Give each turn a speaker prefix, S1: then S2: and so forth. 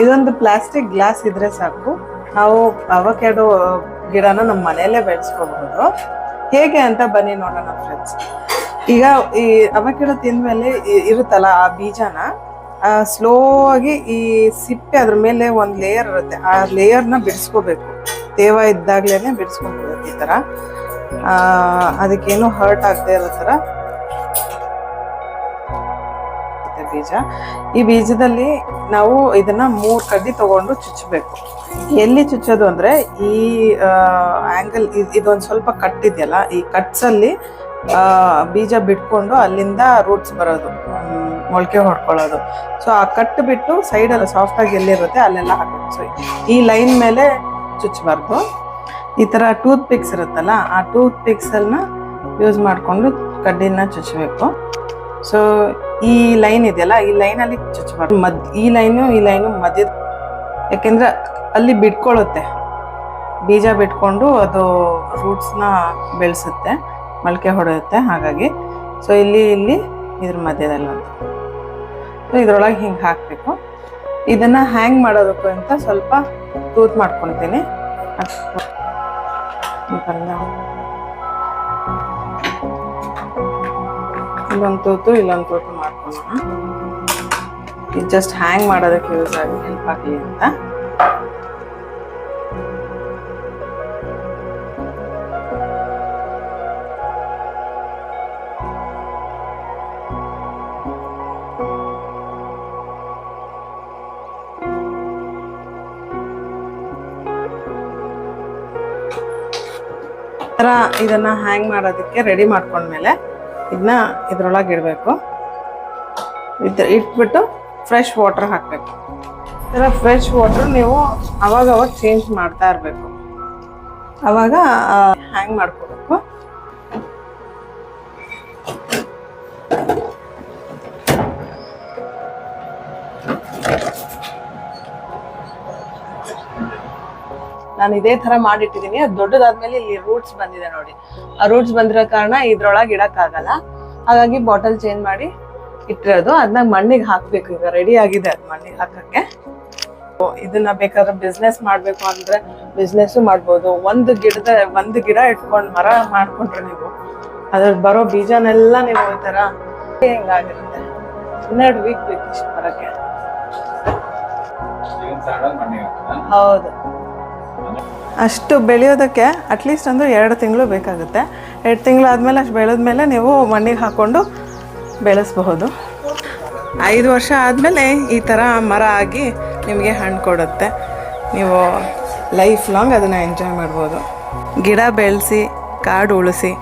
S1: ಇದೊಂದು plastic glass ಇದ್ರೆ ಸಾಕು. ನಾವು ಅವಕ್ಯಾಡೋ ಗಿಡನ ನಮ್ಮ ಮನೆಯಲ್ಲೇ ಬೆಳೆಸ್ಕೋಬಹುದು ಹೇಗೆ ಅಂತ ಬನ್ನಿ ನೋಡೋಣ ಫ್ರೆಂಡ್ಸ್ ಈಗ ಈ ಅವಕ್ಯಾಡೋ ತಿಂದ್ಮೇಲೆ ಇರುತ್ತಲ್ಲ ಆ ಬೀಜನ ಸ್ಲೋ ಆಗಿ ಈ ಸಿಪ್ಪೆ ಅದ್ರ ಮೇಲೆ ಒಂದು ಲೇಯರ್ ಇರುತ್ತೆ. ಆ ಲೇಯರ್ನ ಬಿಡಿಸ್ಕೋಬೇಕು. ತೇವ ಇದ್ದಾಗ್ಲೇ ಬಿಡಿಸ್ಕೊಂಡ್ಬಿಡುತ್ತೆ ಈ ಆ, ಅದಕ್ಕೇನು ಹರ್ಟ್ ಆಗದೆ ಇರೋ ತರ. ಮತ್ತೆ ಬೀಜ. ಈ ಬೀಜದಲ್ಲಿ ನಾವು ಇದನ್ನ ಮೂರ್ ಕಡ್ಡಿ ತಗೊಂಡು ಚುಚ್ಚಬೇಕು ಎಲ್ಲಿ ಚುಚ್ಚೋದು ಅಂದ್ರೆ ಈ ಆಂಗಲ್ ಇದೊಂದು ಸ್ವಲ್ಪ ಕಟ್ ಇದೆಯಲ್ಲ ಈ ಕಟ್ಸ್ ಅಲ್ಲಿ ಆ, ಬೀಜ ಬಿಟ್ಕೊಂಡು ಅಲ್ಲಿಂದ ರೂಟ್ಸ್ ಬರೋದು ಮೊಳಕೆ ಹೊಡ್ಕೊಳ್ಳೋದು. ಸೊ ಆ ಕಟ್ ಬಿಟ್ಟು ಸೈಡ್ ಅಲ್ಲಿ ಸಾಫ್ಟ್ ಆಗಿ ಎಲ್ಲಿರುತ್ತೆ ಅಲ್ಲೆಲ್ಲ ಹಾಕಬೇಕು ಸೊ ಈ ಲೈನ್ ಮೇಲೆ ಚುಚ್ಚಬಾರ್ದು. ಈ ತರ ಟೂತ್ ಪಿಕ್ಸ್ ಇರುತ್ತಲ್ಲ ಆ ಟೂತ್ ಪಿಕ್ಸ್ ಅನ್ನ ಯೂಸ್ ಮಾಡಿಕೊಂಡು ಕಡ್ಡಿನ ಚುಚ್ಚಬೇಕು ಸೊ ಈ ಲೈನ್ ಇದೆಯಲ್ಲ, ಈ ಲೈನ್ ಅಲ್ಲಿ ಚುಚ್ಚಬಾರ್ದು. ಮದ್, ಈ ಲೈನು ಈ ಲೈನು ಮಧ್ಯದ, ಯಾಕೆಂದ್ರೆ ಅಲ್ಲಿ ಬಿಟ್ಕೊಳ್ಳುತ್ತೆ ಬೀಜ ಬಿಟ್ಕೊಂಡು ಅದು ರೂಟ್ಸ್ನ ಬೆಳೆಸುತ್ತೆ, ಮೊಳಕೆ ಹೊಡೆಯುತ್ತೆ, ಹಾಗಾಗಿ. ಸೊ ಇಲ್ಲಿ ಇಲ್ಲಿ, ಇದ್ರ ಮಧ್ಯದಲ್ಲಿ ಅಂತ ಸೊ ಇದ್ರೊಳಗೆ ಹಿಂಗೆ ಹಾಕಬೇಕು. ಇದನ್ನ ಹ್ಯಾಂಗ್ ಮಾಡೋದಕ್ಕೂ ಅಂತ ಸ್ವಲ್ಪ ತೂತ್ ಮಾಡ್ಕೊತೀನಿ. ಇಲ್ಲೊಂದು ತೂತು ಇಲ್ಲೊಂದು ತೂತು ಇದು ಜಸ್ಟ್ ಹ್ಯಾಂಗ್ ಮಾಡೋದಕ್ಕೆ ಯೂಸ್ ಆಗಿ ಹೆಲ್ಪ್ ಆಗಲಿ ಅಂತ. ಇದನ್ನ ಹ್ಯಾಂಗ್ ಮಾಡೋದಕ್ಕೆ ರೆಡಿ ಮಾಡ್ಕೊಂಡ್ಮೇಲೆ, ಇದನ್ನ ಇದ್ರೊಳಗೆ ಇಡಬೇಕು. ಇದ್ ಇಟ್ಬಿಟ್ಟು ಫ್ರೆಶ್ ವಾಟರ್ ಹಾಕಬೇಕು. ಥರ ಫ್ರೆಶ್ ವಾಟರ್ ನೀವು ಅವಾಗ ಅವಾಗ ಚೇಂಜ್ ಮಾಡ್ತಾ ಇರಬೇಕು. ಅವಾಗ ಹ್ಯಾಂಗ್ ಮಾಡ್ಕೋಬೇಕು. ನಾನು ಇದೇ ತರ ಮಾಡಿಟ್ಟಿದ್ದೀನಿ. ಅದು ದೊಡ್ಡದಾದ್ಮೇಲೆ ಇಲ್ಲಿ ರೂಟ್ಸ್ ಬಂದಿದೆ ನೋಡಿ. ಆ ರೂಟ್ಸ್ ಬಂದಿರೋ ಕಾರಣ ಇದ್ರೊಳಗೆ ಇಡೋಕ್ಕಾಗಲ್ಲ. ಹಾಗಾಗಿ ಬಾಟಲ್ ಚೇಂಜ್ ಮಾಡಿ ಇಟ್ಟಿರೋದು. ಅದನ್ನ ಮಣ್ಣಿಗೆ ಹಾಕ್ಬೇಕು. ಈಗ ರೆಡಿ ಆಗಿದೆ ಅದು ಮಣ್ಣಿಗೆ ಹಾಕಕ್ಕೆ. ಇದನ್ನ ಬೇಕಾದ್ರೆ ಬಿಸ್ನೆಸ್ ಮಾಡ್ಬೇಕು ಅಂದ್ರೆ ಬಿಸ್ನೆಸ್ ಮಾಡ್ಬೋದು. ಒಂದು ಗಿಡದ, ಒಂದು ಗಿಡ ಇಟ್ಕೊಂಡು ಮರ ಮಾಡ್ಕೊಂಡ್ರೆ ನೀವು. ಅದ್ರ ಬರೋ ಬೀಜನೆಲ್ಲ ನೀವು ಈ ತರ ಹಿಂಗಾಗಿರುತ್ತೆ. ಹನ್ನೆರಡು ವೀಕ್ ಬೇಕು ಇಷ್ಟು ಬರಕ್ಕೆ ಹೌದು. ಅಷ್ಟು ಬೆಳೆಯೋದಕ್ಕೆ ಅಟ್ಲೀಸ್ಟ್ ಅಂದ್ರೆ ಎರಡು ತಿಂಗಳು ಬೇಕಾಗುತ್ತೆ. ಎರಡು ತಿಂಗಳು ಆದಮೇಲೆ ಅಷ್ಟು ಬೆಳೆದ್ಮೇಲೆ ನೀವು ಮಣ್ಣಿಗೆ ಹಾಕ್ಕೊಂಡು ಬೆಳೆಸಬಹುದು. ಐದು ವರ್ಷ ಆದಮೇಲೆ ಈ ಥರ ಮರ ಆಗಿ ನಿಮಗೆ ಹಣ್ಣು ಕೊಡುತ್ತೆ. ನೀವು ಲೈಫ್ ಲಾಂಗ್ ಅದನ್ನು ಎಂಜಾಯ್ ಮಾಡ್ಬೋದು. ಗಿಡ ಬೆಳೆಸಿ, ಕಾಡು ಉಳಿಸಿ